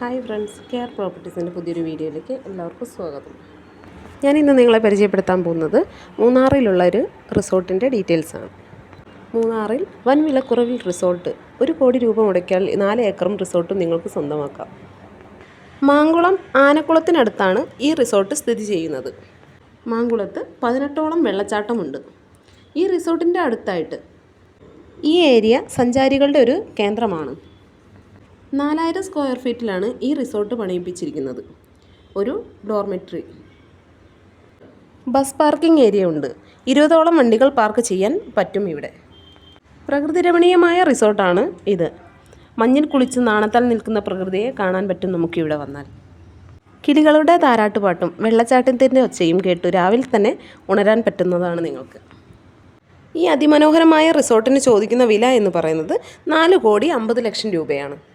Hi friends care പ്രോപ്പർട്ടീസിന്റെ പുതിയൊരു വീഡിയോയിലേക്ക് എല്ലാവർക്കും സ്വാഗതം. ഞാൻ ഇന്ന് നിങ്ങളെ പരിചയപ്പെടുത്താൻ പോകുന്നത് മൂന്നാറിലുള്ള ഒരു റിസോർട്ടിന്റെ ഡീറ്റെയിൽസാണ്. മൂന്നാറിൽ വൻ വിലക്കുറവിൽ റിസോർട്ട് ഒരു കോടി രൂപ മുടക്കിയാൽ നാല് ഏക്കറും റിസോർട്ടും നിങ്ങൾക്ക് സ്വന്തമാക്കാം. മാങ്കുളം ആനക്കുളത്തിനടുത്താണ് ഈ റിസോർട്ട് സ്ഥിതി ചെയ്യുന്നത്. മാങ്കുളത്ത് പതിനെട്ടോളം വെള്ളച്ചാട്ടമുണ്ട്. ഈ റിസോർട്ടിന്റെ അടുത്തായിട്ട് ഈ ഏരിയ സഞ്ചാരികളുടെ ഒരു കേന്ദ്രമാണ്. നാലായിരം സ്ക്വയർ ഫീറ്റിലാണ് ഈ റിസോർട്ട് പണിയിപ്പിച്ചിരിക്കുന്നത്. ഒരു ഡോർമെട്രി. ബസ് പാർക്കിംഗ് ഏരിയ ഉണ്ട്. ഇരുപതോളം വണ്ടികൾ പാർക്ക് ചെയ്യാൻ പറ്റും ഇവിടെ. പ്രകൃതി രമണീയമായ റിസോർട്ടാണ് ഇത്. മഞ്ഞിൽ കുളിച്ച് നാണത്താൽ നിൽക്കുന്ന പ്രകൃതിയെ കാണാൻ പറ്റും നമുക്കിവിടെ വന്നാൽ. കിളികളുടെ താരാട്ടുപാട്ടും വെള്ളച്ചാട്ടത്തിന്റെ ഒച്ചയും കേട്ടു രാവിലെ തന്നെ ഉണരാൻ പറ്റുന്നതാണ് നിങ്ങൾക്ക്. ഈ അതിമനോഹരമായ റിസോർട്ടിന് ചോദിക്കുന്ന വില എന്ന് പറയുന്നത് നാല് കോടി അമ്പത് ലക്ഷം രൂപയാണ്.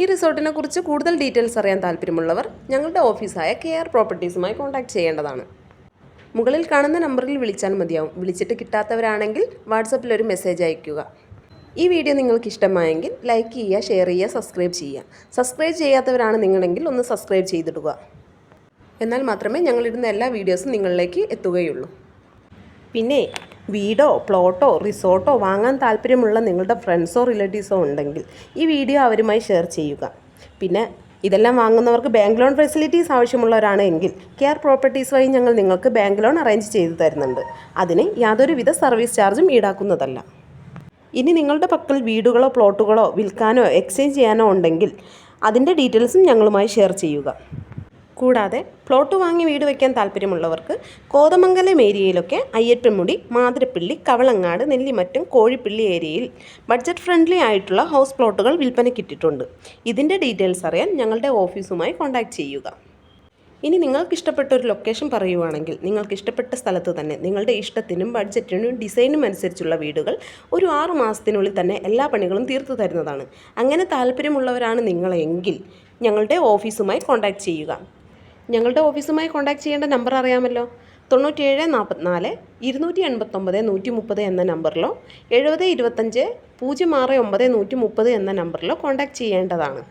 ഈ റിസോർട്ടിനെ കുറിച്ച് കൂടുതൽ ഡീറ്റെയിൽസ് അറിയാൻ താല്പര്യമുള്ളവർ ഞങ്ങളുടെ ഓഫീസായ കെ ആർ പ്രോപ്പർട്ടീസുമായി കോൺടാക്ട് ചെയ്യേണ്ടതാണ്. മുകളിൽ കാണുന്ന നമ്പറിൽ വിളിച്ചാൽ മതിയാവും. വിളിച്ചിട്ട് കിട്ടാത്തവരാണെങ്കിൽ വാട്സപ്പിൽ ഒരു മെസ്സേജ് അയയ്ക്കുക. ഈ വീഡിയോ നിങ്ങൾക്ക് ഇഷ്ടമായെങ്കിൽ ലൈക്ക് ചെയ്യുക ഷെയർ ചെയ്യുക സബ്സ്ക്രൈബ് ചെയ്യുക. സബ്സ്ക്രൈബ് ചെയ്യാത്തവരാണ് നിങ്ങളെങ്കിൽ ഒന്ന് സബ്സ്ക്രൈബ് ചെയ്തിടുക. എന്നാൽ മാത്രമേ ഞങ്ങളിടുന്ന എല്ലാ വീഡിയോസും നിങ്ങളിലേക്ക് എത്തുകയുള്ളൂ. പിന്നെ വീടോ പ്ലോട്ടോ റിസോർട്ടോ വാങ്ങാൻ താല്പര്യമുള്ള നിങ്ങളുടെ ഫ്രണ്ട്സോ റിലേറ്റീവ്സോ ഉണ്ടെങ്കിൽ ഈ വീഡിയോ അവരുമായി ഷെയർ ചെയ്യുക. പിന്നെ ഇതെല്ലാം വാങ്ങുന്നവർക്ക് ബാങ്ക് ലോൺ ഫെസിലിറ്റീസ് ആവശ്യമുള്ളവരാണ് എങ്കിൽ കെയർ പ്രോപ്പർട്ടീസ് വഴി ഞങ്ങൾ നിങ്ങൾക്ക് ബാങ്ക് ലോൺ അറേഞ്ച് ചെയ്തു തരുന്നുണ്ട്. അതിന് യാതൊരുവിധ സർവീസ് ചാർജും ഈടാക്കുന്നതല്ല. ഇനി നിങ്ങളുടെ പക്കൽ വീടുകളോ പ്ലോട്ടുകളോ വിൽക്കാനോ എക്സ്ചേഞ്ച് ചെയ്യാനോ ഉണ്ടെങ്കിൽ അതിന്റെ ഡീറ്റെയിൽസും ഞങ്ങളുമായി ഷെയർ ചെയ്യുക. കൂടാതെ പ്ലോട്ട് വാങ്ങി വീട് വയ്ക്കാൻ താല്പര്യമുള്ളവർക്ക് കോതമംഗലം ഏരിയയിലൊക്കെ അയ്യപ്പൻമുടി മാതിരപ്പിള്ളി കവളങ്ങാട് നെല്ലിമറ്റം കോഴിപ്പിള്ളി ഏരിയയിൽ ബഡ്ജറ്റ് ഫ്രണ്ട്ലി ആയിട്ടുള്ള ഹൗസ് പ്ലോട്ടുകൾ വിൽപ്പനയ്ക്കിട്ടിട്ടുണ്ട് ഇതിന്റെ ഡീറ്റെയിൽസ് അറിയാൻ ഞങ്ങളുടെ ഓഫീസുമായി കോൺടാക്റ്റ് ചെയ്യുക. ഇനി നിങ്ങൾക്ക് ഇഷ്ടപ്പെട്ട ഒരു ലൊക്കേഷൻ പറയുവാണെങ്കിൽ നിങ്ങൾക്ക് ഇഷ്ടപ്പെട്ട സ്ഥലത്ത് തന്നെ നിങ്ങളുടെ ഇഷ്ടത്തിനും ബഡ്ജറ്റിനും ഡിസൈനും അനുസരിച്ചുള്ള വീടുകൾ ഒരു ആറ് മാസത്തിനുള്ളിൽ തന്നെ എല്ലാ പണികളും തീർത്തു തരുന്നതാണ്. അങ്ങനെ താല്പര്യമുള്ളവരാണ് നിങ്ങളെങ്കിൽ ഞങ്ങളുടെ ഓഫീസുമായി കോൺടാക്റ്റ് ചെയ്യുക. ഞങ്ങളുടെ ഓഫീസുമായി കോൺടാക്റ്റ് ചെയ്യേണ്ട നമ്പർ അറിയാമല്ലോ. തൊണ്ണൂറ്റേഴ് നാൽപ്പത്തിനാല് ഇരുന്നൂറ്റി എൺപത്തൊമ്പത് നൂറ്റി മുപ്പത് എന്ന നമ്പറിലോ എഴുപത് ഇരുപത്തഞ്ച് പൂജ്യം ആറ് ഒമ്പത് നൂറ്റി മുപ്പത് എന്ന നമ്പറിലോ കോൺടാക്റ്റ് ചെയ്യേണ്ടതാണ്.